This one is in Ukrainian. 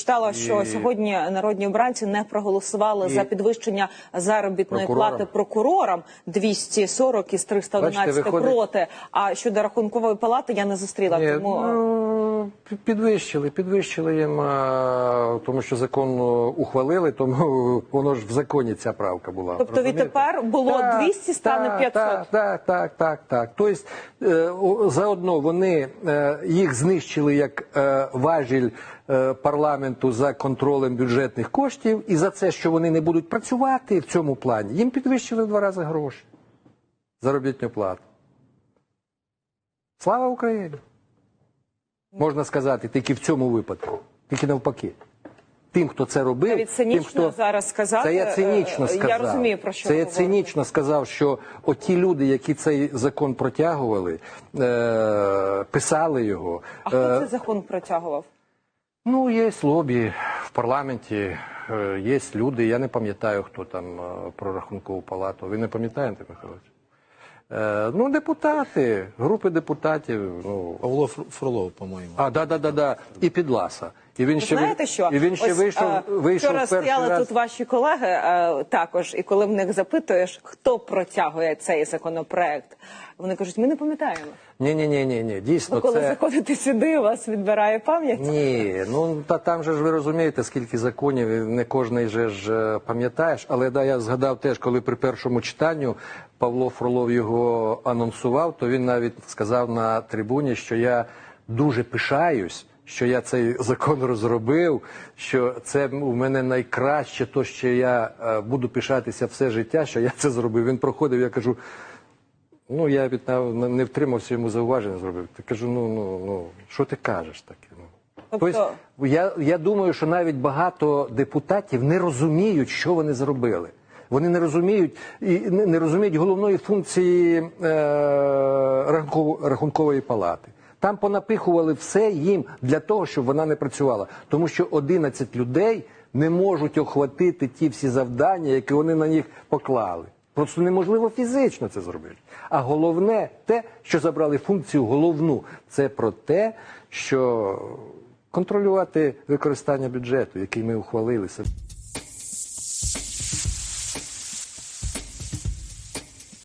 читала, що І- сьогодні народні обранці не проголосували І- за підвищення заробітної Прокурорам. плати прокурорам 240 із 311 Бачите, виходить- проти. А щодо рахункової палати я не зустріла. Ні, тому е, ну, підвищили, підвищили їм, тому що закон ну, ухвалили, тому воно ж в законі ця правка була. Тобто розумієте? відтепер було 200, стане так, 500? Так, так, так, так, так. Тобто е, заодно вони е, їх знищили як е, важіль е, парламенту за контролем бюджетних коштів, і за це, що вони не будуть працювати в цьому плані, їм підвищили в два рази гроші. Заробітну плату. Слава Україні! Можна сказати, тільки в цьому випадку, тільки навпаки. Тим, хто це робив, Навіть цинічно тим, хто зараз сказати, це я цинічно е, я розумію, про що це я цинічно сказав, що оті люди, які цей закон протягували, е- писали його. а хто е, цей закон протягував? Ну, є лобі в парламенті, е, є люди. Я не пам'ятаю, хто там е, про рахункову палату. Ви не пам'ятаєте, Михайлович? Е, ну, депутати, групи депутатів. Ну, Павло Фролов, по-моєму. а, да, да, да, да. І Підласа. І він ще знаєте що? І він ще Ось, вийшов, вийшов вчора стояли раз. тут ваші колеги е, також, і коли в них запитуєш, хто протягує цей законопроект, вони кажуть, ми не пам'ятаємо. Ні, ні, ні, ні, ні. Дійсно, Ви коли це заходите сюди, у вас відбирає пам'ять. ні. Ну та там же ж ви розумієте, скільки законів, і не кожний же ж е, пам'ятаєш. Але да, я згадав теж, коли при першому читанню Павло Фролов його анонсував, то він навіть сказав на трибуні, що я дуже пишаюсь. Що я цей закон розробив, що це у мене найкраще, то що я е, буду пишатися все життя, що я це зробив. Він проходив, я кажу, Ну, я від не втримався йому зауваження зробив. Ти кажу, ну ну ну що ти кажеш таке? Ну Тобто- я, я думаю, що навіть багато депутатів не розуміють, що вони зробили. Вони не розуміють і не, не розуміють головної функції е, рахункової палати. Там понапихували все їм для того, щоб вона не працювала. Тому що 11 людей не можуть охватити ті всі завдання, які вони на них поклали. Просто неможливо фізично це зробити. А головне те, що забрали функцію головну, це про те, що контролювати використання бюджету, який ми ухвалилися.